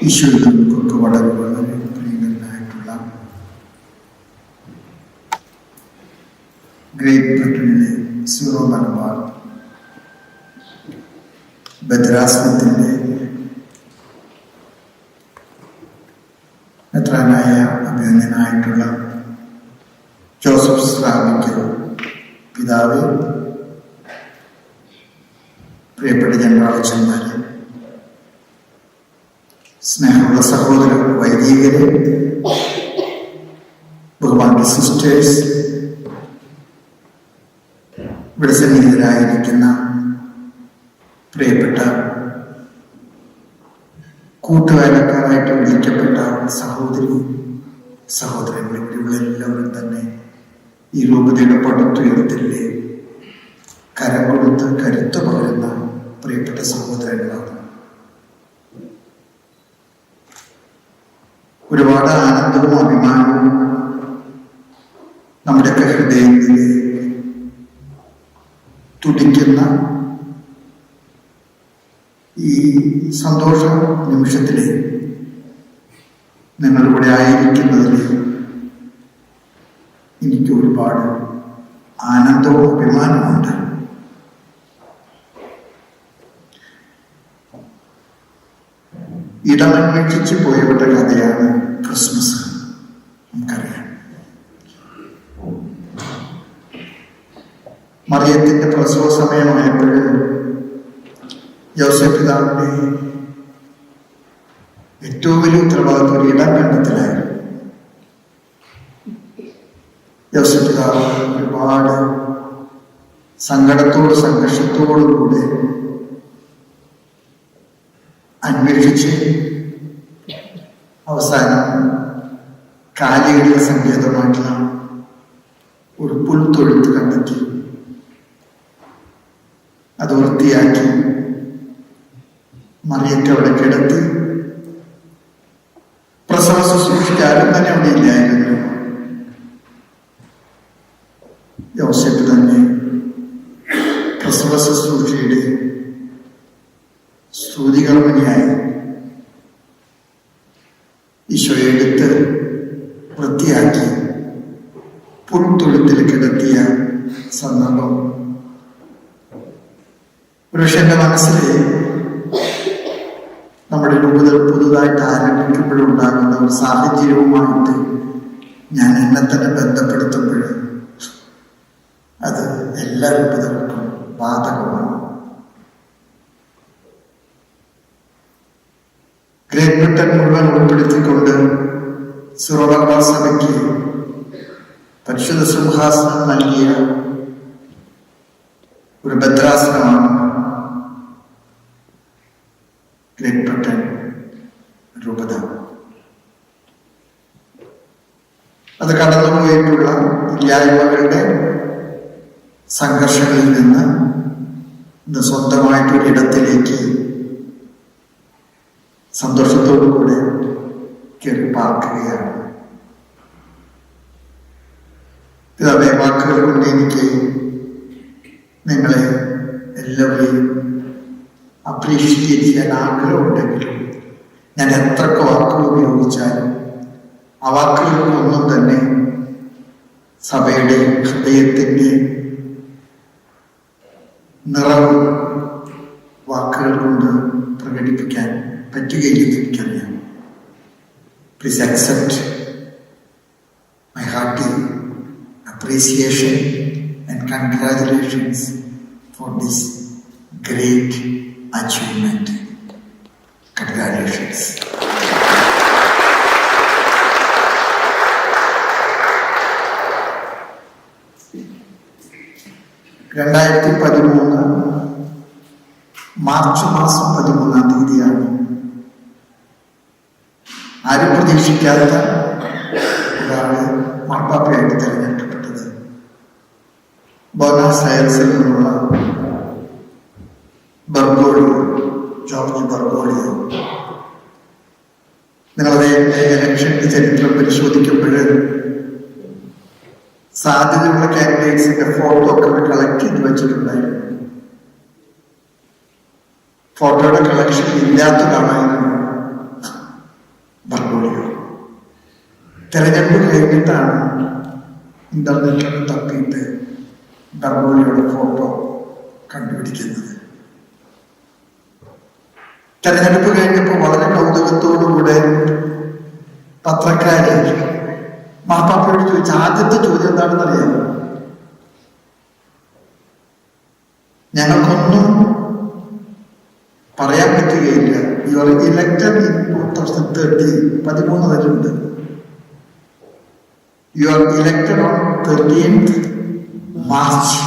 ഈശോയിൽ നമുക്കൊക്കെ വളരെ വളരെ പ്രിയങ്കരനായിട്ടുള്ള ഗ്രേറ്റ് ബ്രിട്ടനിലെ സീറോ മലബാർ ഭദ്രാസനത്തിന്റെ മെത്രാനായ അഭിനന്ദനായിട്ടുള്ള ജോസഫ് സ്ലാമിക്കൽ പിതാവ് പ്രിയപ്പെട്ട ജനറാളച്ചന്മാരെ സ്നേഹമുള്ള സഹോദര വൈദികരെ ബഹുമാന്റെ സിസ്റ്റേഴ്സ് ഇവിടെ സന്നിഹിതരായിരിക്കുന്ന പ്രിയപ്പെട്ട കൂട്ടുകാരക്കാരായിട്ട് വിളിക്കപ്പെട്ട സഹോദരി സഹോദരങ്ങൾ തന്നെ ഈ രൂപതയുടെ പടുത്തുയർത്തില്ലേ കരം കൊടുത്ത് കരുത്ത് പകരുന്ന പ്രിയപ്പെട്ട സഹോദരങ്ങളാണ്. ഒരുപാട് ആനന്ദവും അഭിമാനവും നമ്മുടെയൊക്കെ ഹൃദയത്തിൽ തുടിക്കുന്ന ഈ സന്തോഷ നിമിഷത്തിൽ നിങ്ങളിവിടെ ആയിരിക്കുന്നതിൽ എനിക്ക് ഒരുപാട് ആനന്ദവും അഭിമാനമുണ്ട് ഇടമന്വേഷിച്ച് പോയവരുടെ കഥയാണ് ക്രിസ്മസ്. നമുക്കറിയാം. മറിയത്തിന്റെ പ്രസവ സമയമായപ്പോൾ ജോസഫ് പിതാവിന്റെ ഏറ്റവും വലിയ ഉത്തരവാദിത്വം ഒരു ഇടം കണ്ടെത്തലായിരുന്നു ജോസഫ് പിതാവ് ഒരുപാട് സങ്കടത്തോട് സംഘർഷത്തോടും സങ്കേതമായിട്ടുള്ള ഒരു പുൽത്തൊഴുത്ത് കണ്ടെത്തി. അത് വൃത്തിയാക്കി മറിയത്തെ അവിടെ കിടത്തി. പ്രസവ ശുശ്രൂഷിക്കാരും തന്നെ അവിടെ ഇല്ലായിരുന്നു യോസഫ് തന്നെ പ്രസവ ശുശ്രൂഷയുടെ സ്തുതികർമ്മനിയായി ഈശോയെ എടുത്ത് വൃത്തിയാക്കി പുൽത്തൊഴുത്തിൽ കിടത്തിയ സന്ദർഭം പക്ഷെ എന്റെ മനസ്സിൽ നമ്മുടെ രൂപത പുതുതായിട്ട് ആരംഭിക്കുമ്പോഴുണ്ടാകുന്ന ഒരു സാഹചര്യവുമായിട്ട് ഞാൻ എന്നെ തന്നെ ബന്ധപ്പെടുത്തുമ്പോൾ അത് എല്ലാ രൂപതകൾക്കും ബാധകമാണ് ഗ്രേറ്റ് ബ്രിട്ടൻ മുഴുവൻ ഉൾപ്പെടുത്തിക്കൊണ്ട് സിറോബർബ സഭയ്ക്ക് പരിശുദ്ധ സിംഹാസനം നൽകിയ ഒരു ഭദ്രാസനമാണ് ഗ്രേറ്റ് ബ്രിട്ടൻ രൂപത. അത് കടന്നുപോയിട്ടുള്ള ഇല്ലായ്മകളുടെ സംഘർഷങ്ങളിൽ നിന്ന് ഇന്ന് സ്വന്തമായിട്ടൊരിടത്തിലേക്ക് സന്തോഷത്തോടു കൂടെ കയറി പാർക്കുകയാണ് ഇതേ വാക്കുകൾ കൊണ്ട് എനിക്ക് നിങ്ങളെ എല്ലാവരെയും ചെയ്യാൻ ആഗ്രഹമുണ്ടെങ്കിലും ഞാൻ എത്രയൊക്കെ വാക്കുകൾ ഉപയോഗിച്ചാലും ആ വാക്കുകൾക്കൊന്നും തന്നെ സഭയുടെ ഹൃദയത്തിന്റെ നിറവ് വാക്കുകൾ കൊണ്ട് പ്രകടിപ്പിക്കാൻ പറ്റുകയില്ലെന്ന് എനിക്കറിയാം. Please accept my hearty appreciation and congratulations for this great achievement congratulations രണ്ടായിരത്തി പതിമൂന്ന് മാർച്ച് മാസം പതിമൂന്നാം തീയതിയാണ്. ആരും പ്രതീക്ഷിക്കാത്ത ഒരാൾ മാർപ്പാപ്പയായിട്ട് തിരഞ്ഞെടുക്കപ്പെട്ടത്. ബോണസ് അയർസിൽ നിന്നുള്ള ബർഗോളിയോ നിങ്ങളത് ഇലക്ഷന്റെ ചരിത്രം പരിശോധിക്കുമ്പോൾ സാധ്യതയുള്ള കാൻഡിഡേറ്റ്സിന്റെ ഫോട്ടോ ഒക്കെ കളക്ട് ചെയ്ത് വെച്ചിട്ടുണ്ടായിരുന്നു. ഫോട്ടോയുടെ കളക്ഷൻ ഇല്ലാത്തതാണായിരുന്നു ബർഗോളിയോ തെരഞ്ഞെടുപ്പ് കഴിഞ്ഞിട്ടാണ് ഇന്റർനെറ്റിൽ തപ്പിയിട്ട് ബർഗോളിയുടെ ഫോട്ടോ കണ്ടുപിടിക്കുന്നത്. തെരഞ്ഞെടുപ്പ് കഴിഞ്ഞപ്പോൾ വളരെ കൗതുകത്തോടുകൂടെ പത്രക്കാര് മാപ്പാപ്പയോട് ചോദിച്ച ആദ്യത്തെ ചോദ്യം എന്താണെന്ന് അറിയാം ഞങ്ങൾക്കൊന്നും പറയാൻ പറ്റുകയില്ല. You are elected in two thousand thirty പതിമൂന്ന് വരെയുണ്ട്. You are elected on thirteenth March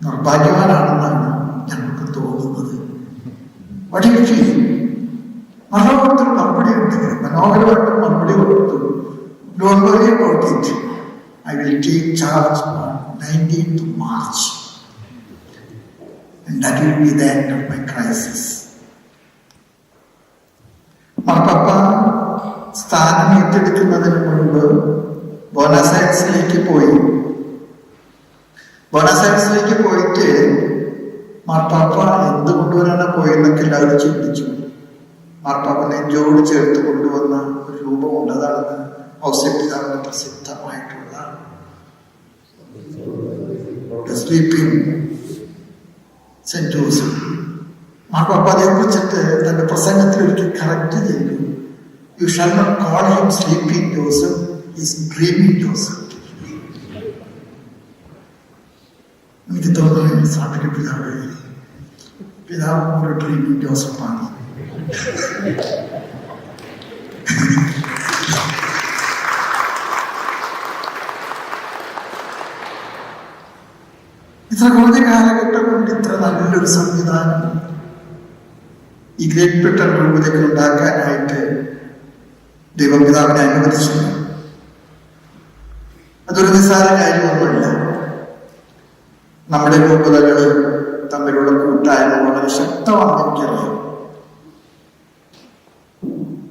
നിർഭാഗ്യവാനാണെന്നാണ് ഞങ്ങൾക്ക് തോന്നുന്നത്. വടിവെച്ച് മഹാഭാരത്തിൽ മറുപടി ഉണ്ട് മനോഹരമായിട്ട് മറുപടി കൊടുത്തു. Don't worry about it I will take charge on nineteenth March And that will be the end of my crisis. മാർപ്പാപ്പ സ്ഥാനം ഏറ്റെടുക്കുന്നതിന് മുൻപ് ബോണസൈഡ്സിലേക്ക് പോയി. ബോണസൈഡ്സിലേക്ക് പോയിട്ട് മാർപ്പാപ്പ എന്ത് കൊണ്ടുവരാനാ പോയെന്നൊക്കെ എല്ലാവരും ചിന്തിച്ചു. മാർപ്പാപ്പ നെഞ്ചോട് ചേർത്ത് കൊണ്ടുവന്ന ഒരു രൂപമുണ്ട് അതാണ് ഔസ്യപിതാവിന്റെ പ്രസിദ്ധമായിട്ടുള്ള സ്ലീപ്പിംഗ് സെന്റ് ജോസഫ് മാർപ്പാപ്പ അതേ കുറിച്ചിട്ട് തന്റെ പ്രസംഗത്തിൽ ഒരിക്കൽ കറക്റ്റ് ചെയ്തു. You shall not call him sleeping Joseph is dreaming Joseph എനിക്ക് തോന്നുന്നു സ്വാമിക്ക് പിതാവ് ഡ്രീമിംഗ് ജോസഫാണ് ഇത്ര കുറഞ്ഞ കാലഘട്ടം കൊണ്ട് ഇത്ര നല്ലൊരു സംവിധാനം ഈ ഗ്രേറ്റ് ബ്രിട്ടൻ രൂപതയ്ക്ക് ഉണ്ടാക്കാനായിട്ട് ദൈവപിതാവിനെ അനുവദിച്ചു. അതൊരു നിസ്സാര കാര്യമൊന്നുമില്ല. നമ്മുടെ വളരെ ശക്തമാണെന്ന് എനിക്കറിയാം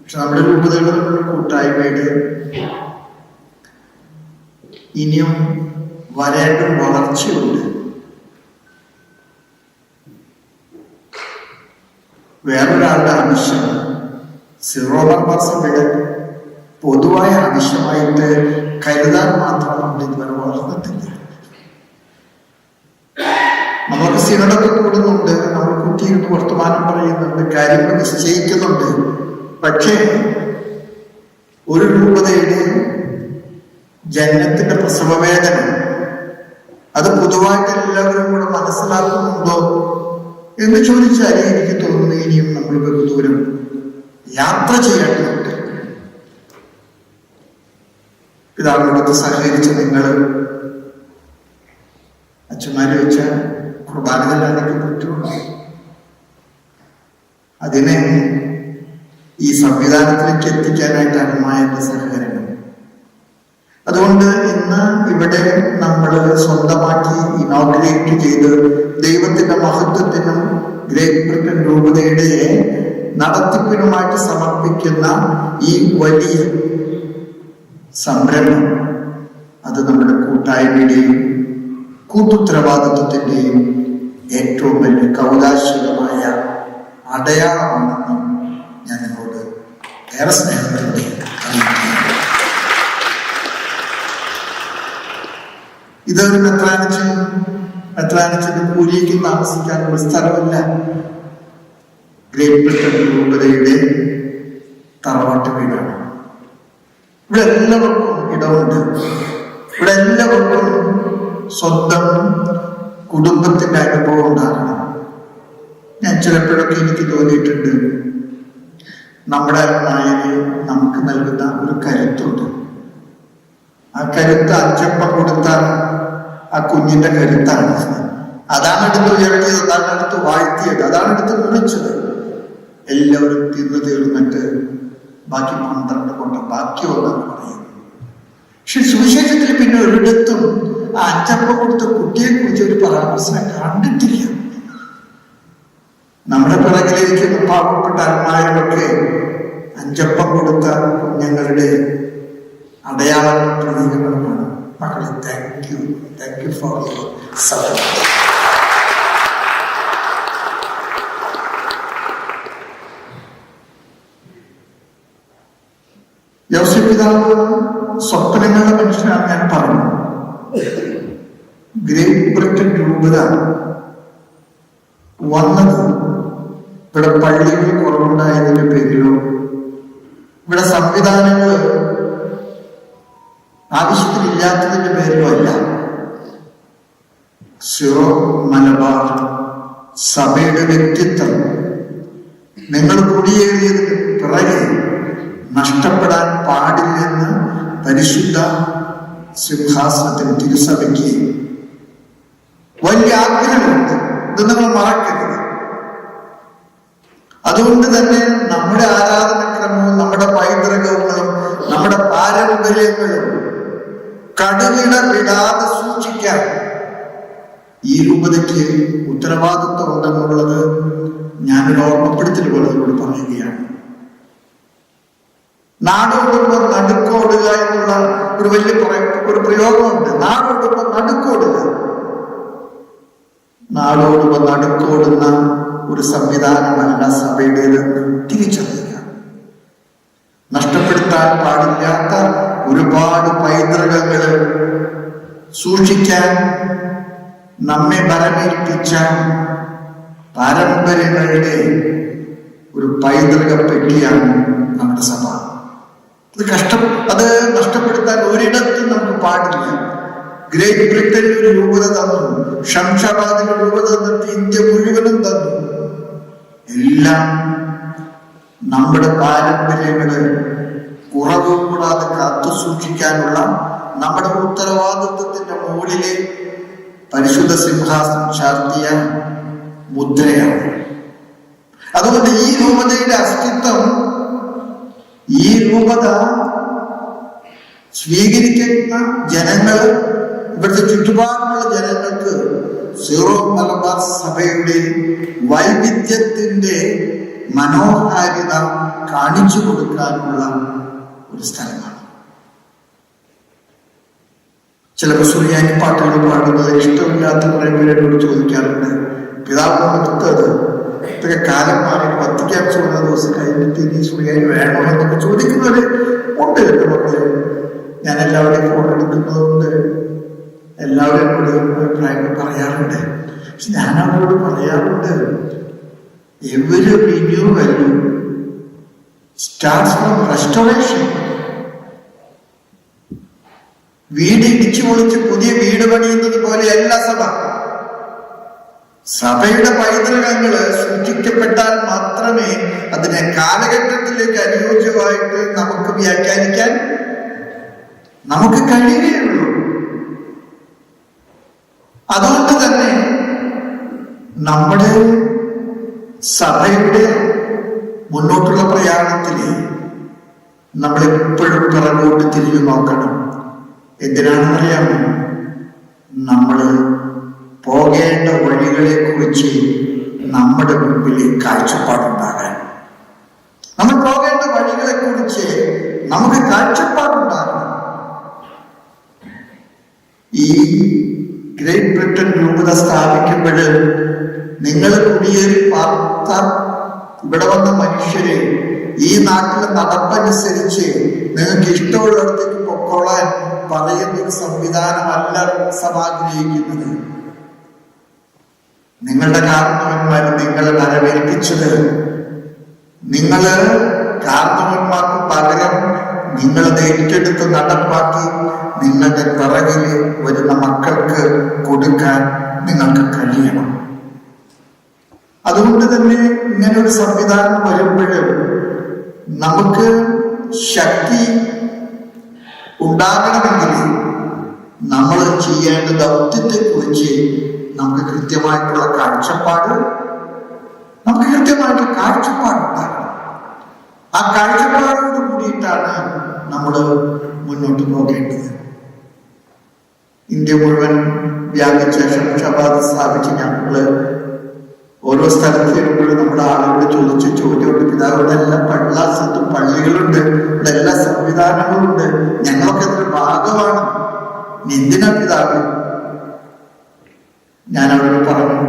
പക്ഷെ നമ്മുടെ രൂപതകൾ കൂട്ടായ്മയുടെ ഇനിയും വരേണ്ട വളർച്ചയുണ്ട്. വേറൊരാളുടെ ആവശ്യം സീറോ നമ്പർ സഭയുടെ പൊതുവായ ആവശ്യമായിട്ട് കരുതാൻ മാത്രം നമ്മൾ ഇതുവരെ വളർന്നിട്ടില്ല. നമുക്ക് സിനഡൊക്കെ കൂടുന്നുണ്ട് നമ്മൾ കുട്ടിയിരുന്ന് വർത്തമാനം പറയുന്നുണ്ട് കാര്യങ്ങൾ നിശ്ചയിക്കുന്നുണ്ട്. പക്ഷേ ഒരു രൂപതയുടെ ജനനത്തിന്റെ പ്രസവവേദന അത് പൊതുവായിട്ട് എല്ലാവരും കൂടെ മനസ്സിലാക്കുന്നുണ്ടോ എന്ന് ചോദിച്ചാൽ എനിക്ക് തോന്നുന്നു ഇനിയും നമ്മൾ ബഹുദൂരം യാത്ര ചെയ്യേണ്ടതുണ്ട്. പിതാവിനോടൊത്ത് സഹകരിച്ച് നിങ്ങൾ അച്ഛന്മാരെ വെച്ച കുർബാന പറ്റുള്ളൂ അതിനെ ഈ സംവിധാനത്തിലേക്ക് എത്തിക്കാനായിട്ടാണ് മായന്റെ സഹകരണം. അതുകൊണ്ട് ഇന്ന് ഇവിടെ നമ്മൾ സ്വന്തമാക്കി ഇനോഗ്രേറ്റ് ചെയ്ത് ദൈവത്തിന്റെ മഹത്വത്തിനും ഗ്രേറ്റ് ബ്രിട്ടൻ രൂപതയുടെ നടത്തിപ്പിനുമായിട്ട് സമർപ്പിക്കുന്ന ഈ വലിയ സംരംഭം അത് നമ്മുടെ കൂട്ടായ്മയുടെയും കൂട്ടുത്തരവാദിത്വത്തിന്റെയും ഏറ്റവും വലിയ കൗതാശികമായ അടയാളമാണെന്ന് ഞാൻ നിങ്ങളോട് ഏറെ സ്നേഹത്തോടെ അറിയിക്കുന്നു ഇതൊരു മെത്രാനിച്ച് മെത്രാനിച്ചിന്റെ കൂലിക്ക് താമസിക്കാനുള്ള സ്ഥലമല്ല. ഗ്രേറ്റ് ബ്രിട്ടൻ രൂപതയുടെ തറവാട്ട് വീടാണ്. ഇവിടെ എല്ലാവർക്കും ഇടമുണ്ട്. ഇവിടെ എല്ലാവർക്കും സ്വന്തം കുടുംബത്തിന്റെ അനുഭവം ഉണ്ടാകണം. ഞാൻ ചിലപ്പോഴൊക്കെ എനിക്ക് തോന്നിയിട്ടുണ്ട്. നമ്മുടെ നായക് നമുക്ക് നൽകുന്ന ഒരു കരുത്തുണ്ട്. ആ കരുത്ത് അച്ചപ്പ കൊടുത്ത ആ കുഞ്ഞിന്റെ കരുത്താണ്. അതാണ് എടുത്ത് ഉയർത്തിയത് അതാണ് എടുത്ത് വാഴ്ത്തിയത് അതാണ് എടുത്ത് മുറിച്ചത് എല്ലാവരും തിന്നു തീർന്നിട്ട് ബാക്കി പന്ത്രണ്ട് കൊണ്ട് ബാക്കി ഒന്നാണ് പറയുന്നത് പക്ഷെ സുവിശേഷത്തിൽ പിന്നെ ഒരിടത്തും ആ അച്ചപ്പ കൊടുത്ത കുട്ടിയെ കുറിച്ച് ഒരു പരാമർശനം കണ്ടിട്ടില്ല. നമ്മുടെ പിറകിലിരിക്കുന്ന പാവപ്പെട്ട അന്മാരൊക്കെ അഞ്ചപ്പം കൊടുത്ത കുഞ്ഞുങ്ങളുടെ അടയാള പ്രതീകങ്ങളുമാണ്. മക്കളെ thank you thank you for your support യോസിപ്പിതാവ് സ്വപ്നങ്ങളുടെ മനുഷ്യനാണ് ഞാൻ പറഞ്ഞു. ഗ്രേറ്റ് ബ്രിട്ടൻ രൂപത വന്നത് ഇവിടെ പള്ളികൾ കുറവുണ്ടായതിന്റെ പേരിലോ ഇവിടെ സംവിധാനങ്ങൾ ആവശ്യത്തിനില്ലാത്തതിന്റെ പേരിലോ അല്ല. സിറോ മലബാർ സഭയുടെ വ്യക്തിത്വം. നിങ്ങൾ കുടിയേറിയതിന് പിറകെ നഷ്ടപ്പെടാൻ പാടില്ലെന്ന് പരിശുദ്ധ സിംഹാസനത്തിൽ തിരുസഭയ്ക്ക് വലിയ ആഗ്രഹമുണ്ട്. ഇത് നിങ്ങൾ മറക്കരുത്. അതുകൊണ്ട് തന്നെ നമ്മുടെ ആരാധനക്രമവും നമ്മുടെ പൈതൃകങ്ങളും നമ്മുടെ പാരമ്പര്യങ്ങളും കടുകിട വിടാതെ സൂക്ഷിക്കാൻ ഈ രൂപതയ്ക്ക് ഉത്തരവാദിത്വം ഉണ്ടെന്നുള്ളത് ഞാനൊരു ഓർമ്മപ്പെടുത്തൽ പോലെ നിങ്ങളോട് പറയുകയാണ്. നാടോടുമ്പോൾ നടുക്കോടുക എന്നുള്ള ഒരു വലിയ ഒരു പ്രയോഗമുണ്ട്. നാടോടുമ്പോൾ നടുക്കോടുക. നാടോടുമ്പോൾ നടുക്കോടുന്ന ഒരു സംവിധാനമല്ല സഭയുടേത് തിരിച്ചറിയുക നഷ്ടപ്പെടുത്താൻ പാടില്ലാത്ത ഒരുപാട് പൈതൃകങ്ങൾ സൂക്ഷിക്കാൻ നമ്മെ ഭരമേൽപ്പിച്ച പാരമ്പര്യങ്ങളുടെ ഒരു പൈതൃക പെട്ടിയാണ് നമ്മുടെ സഭ. അത് കഷ്ട അത് നഷ്ടപ്പെടുത്താൻ ഒരിടത്തും നമുക്ക് പാടില്ല. ഗ്രേറ്റ് ബ്രിട്ടനിൽ ഒരു രൂപത തന്നു. ഷംഷാബാദിന് രൂപത തന്നിട്ട് ഇന്ത്യ മുഴുവനും തന്നു. എല്ലാം നമ്മുടെ പാരമ്പര്യങ്ങൾ കുറവും കൂടാതെ കാത്തു സൂക്ഷിക്കാനുള്ള നമ്മുടെ ഉത്തരവാദിത്വത്തിന്റെ മുകളിലെ പരിശുദ്ധ സിംഹാസനം ചാർത്തിയ മുദ്രയാണ്. അതുകൊണ്ട് ഈ രൂപതയുടെ അസ്തിത്വം ഈ രൂപത സ്വീകരിക്കുന്ന ജനങ്ങൾ ഇവിടുത്തെ ചുറ്റുപാടുമുള്ള ജനങ്ങൾക്ക് സീറോ മലബാർ സഭയുടെ വൈവിധ്യത്തിന്റെ മനോഹാരിത കാണിച്ചു കൊടുക്കാനുള്ള ഒരു സ്ഥലമാണ്. ചില സുറിയാനി പാട്ടുകൾ പാടുന്നത് ഇഷ്ടമില്ലാത്ത കുറെ പേരോട് ചോദിക്കാറുണ്ട് പിതാവ് എടുത്തത് ഇതൊക്കെ കാലം മാറി വത്തിക്കാൻ ചോദിക്കുന്ന ദിവസം കഴിഞ്ഞിട്ട് ഇനി സുറിയാനി വേണോ എന്നൊക്കെ ചോദിക്കുന്നവര് ഉണ്ട് എന്റെ മക്കളെ. ഞാൻ എല്ലാവരെയും ഫോൺ എടുക്കുന്നതുകൊണ്ട് എല്ലാവരും കൂടി അഭിപ്രായങ്ങൾ പറയാറുണ്ട്. പക്ഷെ ഞാൻ അവരോട് പറയാറുണ്ട് every renewal starts from restoration വീട് ഇടിച്ചു പൊളിച്ച് പുതിയ വീട് പണിയുന്നത് പോലെയല്ല സഭ. സഭയുടെ പൈതൃകങ്ങൾ സൂക്ഷിക്കപ്പെട്ടാൽ മാത്രമേ അതിനെ കാലഘട്ടത്തിലേക്ക് അനുയോജ്യമായിട്ട് നമുക്ക് വ്യാഖ്യാനിക്കാൻ നമുക്ക് കഴിയുകയുള്ളൂ. അതുകൊണ്ട് തന്നെ നമ്മുടെ സഭയുടെ മുന്നോട്ടുള്ള പ്രയാണത്തിൽ നമ്മൾ എപ്പോഴും പിറകോട്ട് തിരിഞ്ഞു നോക്കണം. എന്തിനാണെന്നറിയാമോ? നമ്മൾ പോകേണ്ട വഴികളെ കുറിച്ച് നമ്മുടെ മുമ്പിൽ കാഴ്ചപ്പാടുണ്ടാകാൻ. നമ്മൾ പോകേണ്ട വഴികളെ കുറിച്ച് നമുക്ക് കാഴ്ചപ്പാടുണ്ടാകണം ഈ ഗ്രേറ്റ് ബ്രിട്ടൻ രൂപത സ്ഥാപിക്കുമ്പോൾ നിങ്ങൾ കുടിയേറി പാർത്ത ഇവിടെ വന്ന മനുഷ്യരെ ഈ നാട്ടിലെ നടപ്പനുസരിച്ച് നിങ്ങൾക്ക് ഇഷ്ടമുള്ളിടത്തേക്ക് പൊക്കോളാൻ പറയുന്ന ഒരു സംവിധാനമല്ല സഭ ആഗ്രഹിക്കുന്നത്. നിങ്ങളുടെ കാർത്തവന്മാർ നിങ്ങളെ നരവേൽപ്പിച്ചത് നിങ്ങൾ കാർത്തവന്മാർക്ക് പകരം നിങ്ങളത് ഏറ്റെടുത്ത് നടപ്പാക്കി നിങ്ങളുടെ പിറകിൽ വരുന്ന മക്കൾക്ക് കൊടുക്കാൻ നിങ്ങൾക്ക് കഴിയണം. അതുകൊണ്ട് തന്നെ ഇങ്ങനെ ഒരു സംവിധാനം വരുമ്പോൾ നമുക്ക് ശക്തി ഉണ്ടാകണമെങ്കിൽ നമ്മൾ ചെയ്യേണ്ട ദൗത്യത്തെ കുറിച്ച് നമുക്ക് കൃത്യമായിട്ടുള്ള കാഴ്ചപ്പാട് നമുക്ക് കൃത്യമായിട്ട് കാഴ്ചപ്പാടുണ്ടാകണം ആ കാഴ്ചപ്പാടോട് കൂടിയിട്ടാണ് നമ്മൾ മുന്നോട്ട് പോകേണ്ടത്. ഇന്ത്യ മുഴുവൻ വ്യാപിച്ച ഷംഷാബാദ് സ്ഥാപിച്ച് ഞങ്ങൾ ഓരോ സ്ഥലത്ത് ചെല്ലുമ്പോഴും നമ്മുടെ ആളുകളോട് ചോദിച്ച ചോദ്യമുണ്ട്. പിതാവ് എല്ലാ പള്ളാസത്തും പള്ളികളുണ്ട്. ഇവിടെ എല്ലാ സംവിധാനങ്ങളും ഉണ്ട്. ഞങ്ങളൊക്കെ അതിന്റെ ഭാഗമാണ്. എന്തിനാ പിതാവ്. ഞാൻ അവരോട് പറഞ്ഞു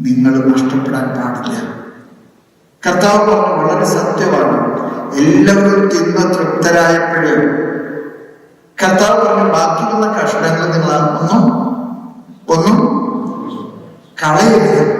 നിങ്ങൾ നഷ്ടപ്പെടാൻ പാടില്ല. കർത്താവ് പറഞ്ഞു വളരെ സത്യമാണ്. എല്ലാവരും തിന്ന് തൃപ്തരായപ്പോഴ് കർത്താവ് പറഞ്ഞു ബാക്കി വന്ന കഷണങ്ങൾ നിങ്ങൾ ഒന്നും ഒന്നും കളയരുത്.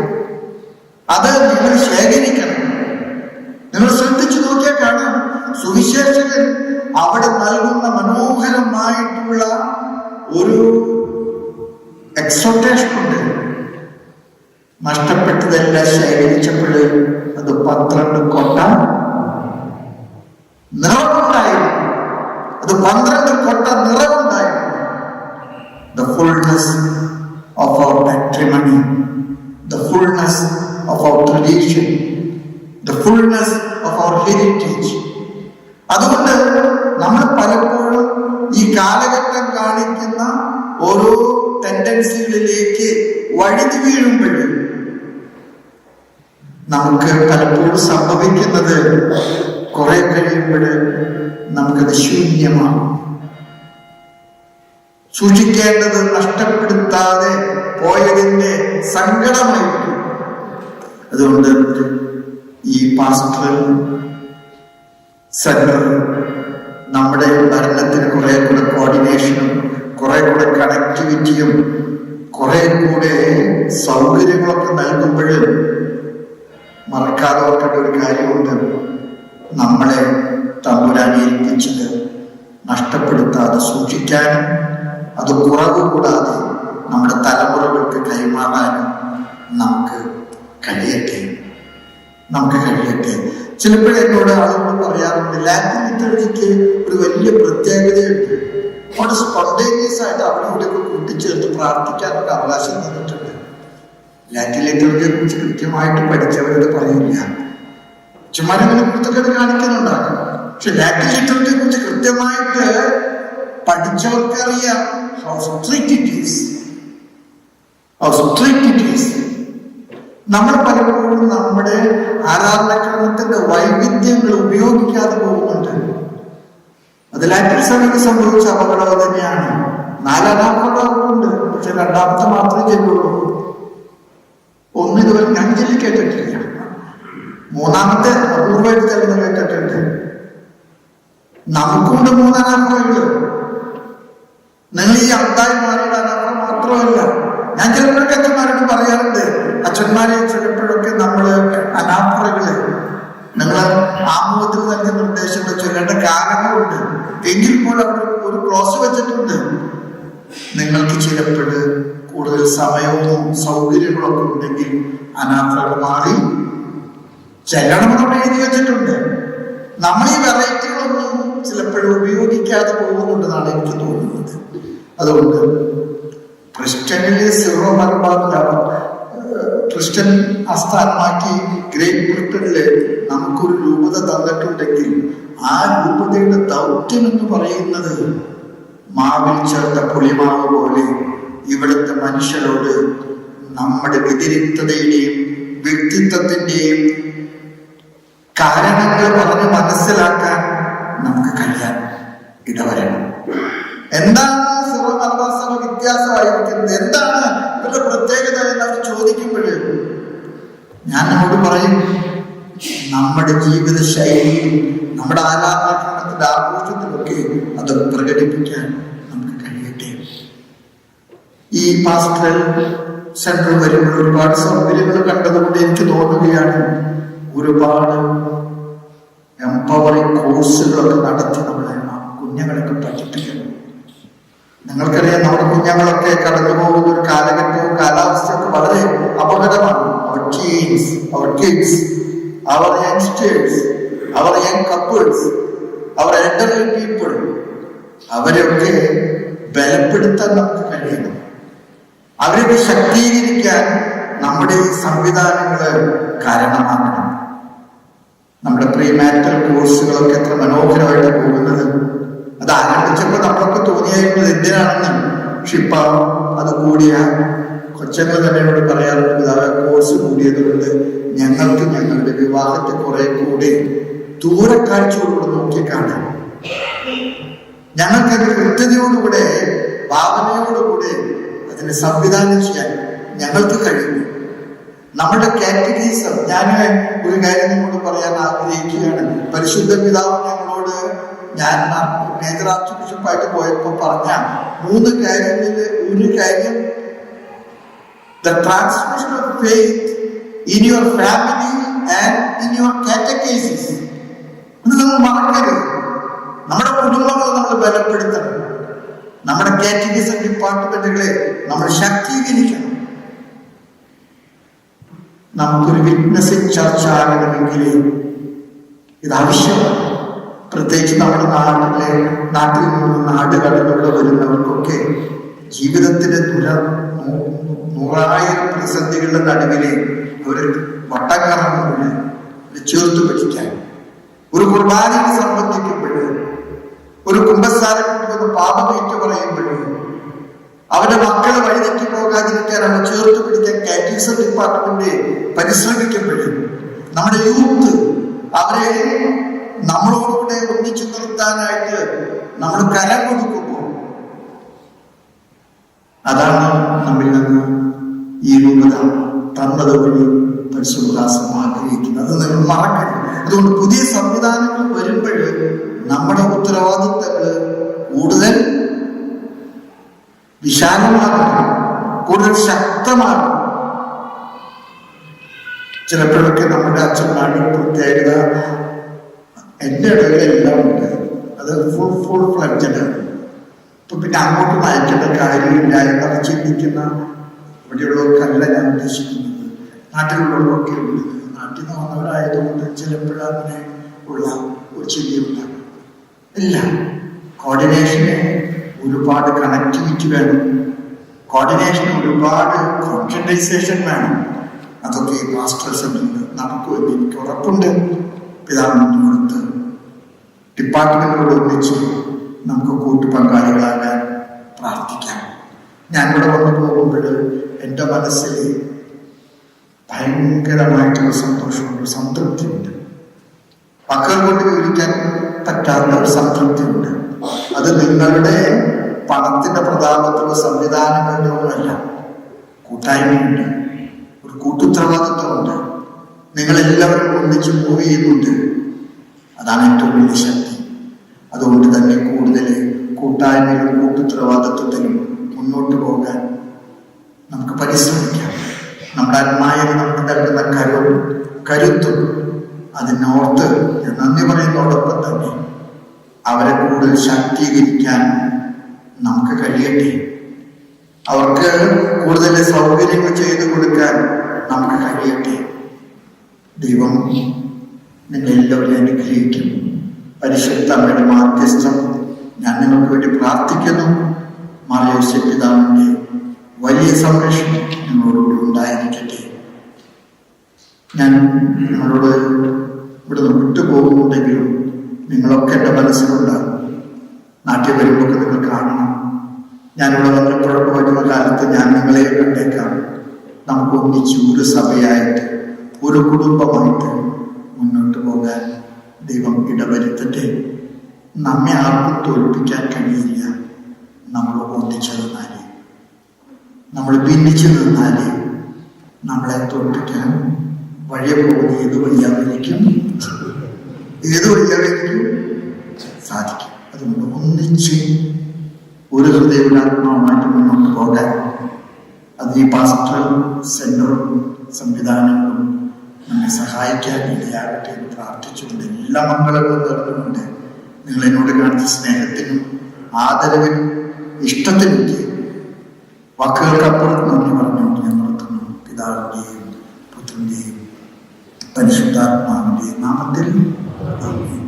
വഴുതി വീഴുമ്പോഴും നമുക്ക് പലപ്പോഴും സംഭവിക്കുന്നത് കുറെ കഴിയുമ്പോൾ നമുക്കത് ശൂന്യമാണ് സൂക്ഷിക്കേണ്ടത് നഷ്ടപ്പെടുത്താതെ പോയതിന്റെ സങ്കടമായി അതുകൊണ്ട് ഈ പാസ്റ്റർ സെന്റർ നമ്മുടെ ഭരണത്തിന് കുറെ കൂടെ കോർഡിനേഷനും കുറെ കൂടെ കണക്ടിവിറ്റിയും കുറെ കൂടെ സൗകര്യങ്ങളൊക്കെ നൽകുമ്പോഴും മറക്കാതെ ഓർക്കേണ്ട ഒരു കാര്യമുണ്ട്. നമ്മളെ തമ്പുരാൻ ഏൽപ്പിച്ചത് നഷ്ടപ്പെടുത്താതെ സൂക്ഷിക്കാനും അത് കുറവ് കൂടാതെ നമ്മുടെ തലമുറകൾക്ക് കൈമാറാനും നമുക്ക് കഴിയട്ടെ. നമുക്ക് കഴിയട്ടെ. ചിലപ്പോഴെന്നോട് ആളുകൾ പറയാറുണ്ട് ലാറ്റിൻ ലിറ്ററേച്ചർക്ക് ഒരു വലിയ പ്രത്യേകതയുണ്ട്. അവിടെ സ്പോണ്ടേനിയസ് ആയിട്ട് അവിടെ ഇവിടെയൊക്കെ കൂട്ടിച്ചേർത്ത് പ്രാർത്ഥിക്കാനൊക്കെ അവകാശം തന്നിട്ടുണ്ട്. ലാറ്റിൻ ലിറ്ററേച്ചറെ കുറിച്ച് കൃത്യമായിട്ട് പഠിച്ചവരോട് പറയില്ല ചുമ്മാ ചുമ്മാരിങ്ങനെ കുറിച്ചൊക്കെ കാണിക്കുന്നുണ്ടാകും. പക്ഷെ ലാറ്റിൻ ലിറ്ററേച്ചറെ കുറിച്ച് കൃത്യമായിട്ട് പഠിച്ചവർക്കറിയാം നമ്മൾ പലപ്പോഴും നമ്മുടെ ആരാധനക്രമത്തിന്റെ വൈവിധ്യങ്ങൾ ഉപയോഗിക്കാതെ പോകുന്നുണ്ട്. അത് ലാറ്റിൻ സഭയ്ക്ക് സംഭവിച്ച അപകടം തന്നെയാണ്. നാലാമത്തെ പക്ഷെ രണ്ടാമത്തെ മാത്രമേ ചെല്ലുള്ളൂ. ഒന്ന് ഇതുവരെ ഞാൻ ചെല്ലി കേട്ടിട്ടില്ല. മൂന്നാമത്തെ അപൂർവമായിട്ട് ചെല്ലുന്ന കേട്ടിട്ടുണ്ട്. നമുക്കുണ്ട് മൂന്നാനാമകൾ നിങ്ങൾ ഈ അന്തായി മാറിയുടെ അനാഥ മാത്രമല്ല. ഞാൻ ചിലപ്പോഴൊക്കെ അച്ഛന്മാരോട് പറയാറുണ്ട് അച്ഛന്മാരെ ചിലപ്പോഴൊക്കെ നമ്മൾ അനാഥറകൾ നിങ്ങൾ ആമുഖത്തിൽ നൽകിയ നിർദ്ദേശങ്ങൾ ചൊല്ലേണ്ട കാരണങ്ങളുണ്ട് എങ്കിൽ പോലും അവിടെ ഒരു ക്ലോസ് വെച്ചിട്ടുണ്ട്. നിങ്ങൾക്ക് ചിലപ്പോഴ് കൂടുതൽ സമയവും സൗകര്യങ്ങളൊക്കെ ഉണ്ടെങ്കിൽ അനാഥകൾ മാറി ചെല്ലണമെന്ന് അവിടെ എഴുതി വെച്ചിട്ടുണ്ട്. നമ്മൾ ഈ വെറൈറ്റികളൊന്നും ചിലപ്പോഴും ഉപയോഗിക്കാതെ പോകുന്നുണ്ടെന്നാണ് എനിക്ക് തോന്നുന്നത്. അതുകൊണ്ട് ക്രിസ്ത്യനിലെ സീറോ അവർ ക്രിസ്ത്യൻ ആസ്ഥാനമാക്കി ഗ്രേറ്റ് ബ്രിട്ടനിൽ നമുക്കൊരു രൂപത തന്നിട്ടുണ്ടെങ്കിൽ ആ രൂപതയുടെ ദൗത്യം എന്ന് പറയുന്നത് മാവിൽ ചേർത്ത പുളിമാവ് പോലെ ഇവിടുത്തെ മനുഷ്യരോട് നമ്മുടെ വ്യതിരിക്തതയുടെയും വ്യക്തിത്വത്തിന്റെയും കാരണങ്ങൾ പറഞ്ഞ് മനസ്സിലാക്കാൻ നമുക്ക് കഴിയാൻ ഇടവരണം. എന്താണ് സഭ വ്യത്യാസമായിരിക്കുന്നത്? എന്താണ് ഇവരുടെ പ്രത്യേകത എന്ന് അവർ ചോദിക്കുമ്പോൾ ഞാൻ നമ്മോട് പറയും നമ്മുടെ ജീവിത ശൈലിയും നമ്മുടെ ആരാധനാക്രമത്തിന്റെ ആഘോഷത്തിലൊക്കെ അത് പ്രകടിപ്പിക്കാൻ നമുക്ക് കഴിയട്ടെ. ഈ പാസ്റ്റൽ സെന്റർ വരുമ്പോൾ ഒരുപാട് സൗകര്യങ്ങൾ കണ്ടതുകൊണ്ട് എനിക്ക് തോന്നുകയാണ് ഒരുപാട് എംപവറിംഗ് കോഴ്സുകളൊക്കെ നടത്തി നമ്മളെ കുഞ്ഞുങ്ങളൊക്കെ പഠിപ്പിക്കണം നിങ്ങൾക്കറിയാം നമ്മുടെ കുഞ്ഞുങ്ങളൊക്കെ കടന്നു പോകുന്ന ഒരു കാലഘട്ടവും കാലാവസ്ഥയൊക്കെ വളരെ അപകടമാണ്. അവർ ടീൻസ് അവർ കിഡ്സ് അവർ യങ്സ്റ്റേഴ്സ് അവർ യങ് കപ്പിൾസ് അവർ എൽഡർലി പീപ്പിൾ അവരെയൊക്കെ ബലപ്പെടുത്താൻ നമുക്ക് കഴിയണം. അവരൊക്കെ ശക്തീകരിക്കാൻ നമ്മുടെ ഈ സംവിധാനങ്ങൾ കാരണമാകണം. നമ്മുടെ പ്രീമാറ്റൽ കോഴ്സുകളൊക്കെ എത്ര മനോഹരമായിട്ട് പോകുന്നത്. അത് ആരംഭിച്ചപ്പോൾ നമ്മളൊക്കെ തോന്നിയായിരുന്നത് എന്തിനാണെന്ന്. പക്ഷെ ഇപ്പൊ അത് കൂടിയ കൊച്ചങ്ങൾ തന്നെ ഇവിടെ പറയാറുണ്ട് കോഴ്സ് കൂടിയത് കൊണ്ട് ഞങ്ങൾക്ക് ഞങ്ങളുടെ വിവാഹത്തെ കുറെ കൂടി ദൂരക്കാഴ്ചയോടുകൂടെ നോക്കിക്കാണാം ഞങ്ങൾക്കത് കൃത്യതയോടുകൂടെ ഭാവനയോടുകൂടെ അതിനെ സംവിധാനം ചെയ്യാൻ ഞങ്ങൾക്ക് കഴിയുന്നു. നമ്മുടെ കാറ്റഗറീസം ഞാൻ ഒരു കാര്യം നിങ്ങളോട് പറയാൻ ആഗ്രഹിക്കുകയാണ്. പരിശുദ്ധ പിതാവ് ഞങ്ങളോട് ഞാൻ മേജർ ആർച്ച് ബിഷപ്പായിട്ട് പോയപ്പോൾ പറഞ്ഞ മൂന്ന് കാര്യങ്ങളിൽ ഒരു കാര്യം. The transmission of faith in your family and in your catechesis നമ്മൾ മറക്കരുത്. നമ്മുടെ കുടുംബങ്ങളെ നമ്മൾ ബലപ്പെടുത്തണം. നമ്മുടെ കാറ്റഗറിസം ഡിപ്പാർട്ട്മെന്റുകളെ നമ്മൾ ശാക്തീകരിക്കണം. നമുക്കൊരു വിറ്റ്നസ് ചർച്ച ആകണമെങ്കിൽ ഇത് ആവശ്യമാണ്. പ്രത്യേകിച്ച് നമ്മുടെ നാട്ടിലെ നാട്ടിൽ നിന്ന് നാട് വരുന്നവർക്കൊക്കെ ജീവിതത്തിന്റെ ദുര നൂറായിരം പ്രതിസന്ധികളുടെ നടുവിലെ ഒരു വട്ടം കറങ്ങുമ്പോൾ ചേർത്ത് പിടിക്കാൻ ഒരു കുർബാനയിൽ സംബന്ധിക്കുമ്പോൾ ഒരു കുംഭസാരം കൊണ്ടുവന്ന് പാപമേറ്റു പറയുമ്പോൾ അവന്റെ മക്കളെ വഴിതെറ്റി പോകാതിരിക്കാൻ അവൻ ചേർത്ത് പിടിക്കാൻ കാറ്റീസം ഡിപ്പാർട്ട്മെന്റ് പരിശ്രമിക്കുമ്പോഴും നമ്മുടെ യൂത്ത് അവരെ നമ്മളോടുകൂടെ ഒന്നിച്ചു നിർത്താനായിട്ട് നമ്മൾ കരം കൊടുക്കുമ്പോൾ അതാണ് നമ്മിൽ നിന്ന് ഈ രൂപത തന്നത് വഴി പരിശുദ്ധാസം ആഗ്രഹിക്കുന്നത് അത് നിങ്ങൾ മറക്കണം അതുകൊണ്ട് പുതിയ സംവിധാനങ്ങൾ വരുമ്പോൾ നമ്മുടെ ഉത്തരവാദിത്തങ്ങൾ കൂടുതൽ വിശാലമാകും കൂടുതൽ ശക്തമാകും. ചിലപ്പോഴൊക്കെ നമ്മുടെ അച്ഛന്മാരുടെ പ്രത്യേകത എന്റെ ഇടയിലെല്ലാം ഉണ്ട്. അത് ഫുൾ ഫുൾ ആണ് ഇപ്പൊ പിന്നെ അങ്ങോട്ട് നയിക്കേണ്ട കാര്യമില്ല എന്നൊക്കെ ചിന്തിക്കുന്ന ഇവിടെയുള്ളവർക്കല്ല ഞാൻ ഉദ്ദേശിക്കുന്നത്. നാട്ടിലുള്ളവർക്കൊക്കെ ഉണ്ട് നാട്ടിൽ നിന്ന് വന്നവരായതുകൊണ്ട് ചിലപ്പോൾ അങ്ങനെ ഉള്ള ഒരു ചിന്തയുണ്ടാകും. ഇല്ല കോർഡിനേഷന് ഒരുപാട് കണക്ടിവിറ്റി വേണം. കോർഡിനേഷൻ ഒരുപാട് കോൺസെൻട്രൈസേഷൻ വേണം. അതൊക്കെ ഈ മാസ്റ്റേഴ്സിൽ നമുക്ക് എനിക്ക് ഉറപ്പുണ്ട്. കൊടുത്ത് ഡിപ്പാർട്ട്മെന്റിനോട് ഒന്നിച്ച് നമുക്ക് കൂട്ടു പങ്കാളികളാകാൻ പ്രാർത്ഥിക്കാം. ഞാനിവിടെ വന്നു പോകുമ്പോൾ എന്റെ മനസ്സിൽ ഭയങ്കരമായിട്ടുള്ള സന്തോഷമുണ്ട് സംതൃപ്തിയുണ്ട്. മക്കൾ കൊണ്ട് വിവരിക്കാൻ പറ്റാത്ത ഒരു സംതൃപ്തിയുണ്ട്. അത് നിങ്ങളുടെ പണത്തിന്റെ പ്രതാപത്തിലോ സംവിധാനങ്ങളുടെ ഒന്നുമല്ല കൂട്ടായ്മയുണ്ട്. ഒരു കൂട്ടുത്തരവാദിത്വമുണ്ട്. നിങ്ങളെല്ലാവരും ഒന്നിച്ച് മൂവ് ചെയ്യുന്നുണ്ട്. അതാണ് ഏറ്റവും വലിയ ശക്തി. അതുകൊണ്ട് തന്നെ കൂടുതൽ കൂട്ടായ്മയിലും കൂട്ടുത്തരവാദിത്വത്തിലും മുന്നോട്ട് പോകാൻ നമുക്ക് പരിശ്രമിക്കാം. നമ്മുടെ അന്മായർ നമുക്ക് നൽകുന്ന കരുവും കരുത്തും അതിനോർത്ത് നന്ദി പറയുന്നതോടൊപ്പം തന്നെ അവരെ കൂടുതൽ ശാക്തീകരിക്കാൻ നമുക്ക് കഴിയട്ടെ. അവർക്ക് കൂടുതൽ സൗകര്യങ്ങൾ ചെയ്തു കൊടുക്കാൻ നമുക്ക് കഴിയട്ടെ. ദൈവം നിങ്ങളെല്ലാവരെയും അനുഗ്രഹിക്കും. പരിശുദ്ധ അമ്മയുടെ മാധ്യസ്ഥം ഞാൻ നിങ്ങൾക്ക് വേണ്ടി പ്രാർത്ഥിക്കുന്നു. മറിയോ പിതാവിന്റെ വലിയ സംരക്ഷണം നിങ്ങളോടുകൂടി ഉണ്ടായിരിക്കട്ടെ. ഞാൻ നിങ്ങളോട് ഇവിടുന്ന് വിട്ടുപോകുന്നുണ്ടെങ്കിലും നിങ്ങളൊക്കെ എന്റെ മനസ്സിലുണ്ടാകും. നാട്ടിൽ വരുമ്പോൾ നിങ്ങൾ കാണണം. ഞാനിവിടെ വന്നപ്പോഴൊക്കെ വരുന്ന കാലത്ത് ഞാൻ നിങ്ങളെ കണ്ടേക്കാം. നമുക്ക് ഒന്നിച്ച് ഒരു സഭയായിട്ട് ഒരു കുടുംബമായിട്ട് മുന്നോട്ട് പോകാൻ ദൈവം ഇടവരുത്തട്ടെ. നമ്മെ ആർക്കും തോൽപ്പിക്കാൻ കഴിയില്ല. നമ്മൾ ഒന്നിച്ചു നിന്നാലേ നമ്മൾ ഭിന്നിച്ചു നിന്നാലേ നമ്മളെ തോൽപ്പിക്കാൻ വഴിയെ പോകുന്ന ഏത് വഴിയാവിലേക്കും ഏത് വഴിയാവിലേക്കും സാധിക്കും. അതുകൊണ്ട് ഒന്നിച്ച് ഒരു ഹൃദയവിലാത്മാവുമായിട്ട് മുന്നോട്ട് പോകാൻ അത് ഈ പാസ്റ്റർ സെന്ററും സംവിധാനങ്ങളും നമ്മെ സഹായിക്കാൻ ഇടയാകട്ടെ എന്ന് പ്രാർത്ഥിച്ചുകൊണ്ട് എല്ലാ മംഗളങ്ങളും നേർന്നുകൊണ്ട് നിങ്ങൾ എന്നോട് കാണിച്ച സ്നേഹത്തിനും ആദരവിനും ഇഷ്ടത്തിനും വാക്കുകൾക്കപ്പുറത്ത് നന്ദി പറഞ്ഞുകൊണ്ട് ഞാൻ നിർത്തുന്നു പിതാവിന്റെയും പുത്രന്റെയും പരിശുദ്ധാത്മാവിന്റെയും നാമത്തിൽ ആമേൻ.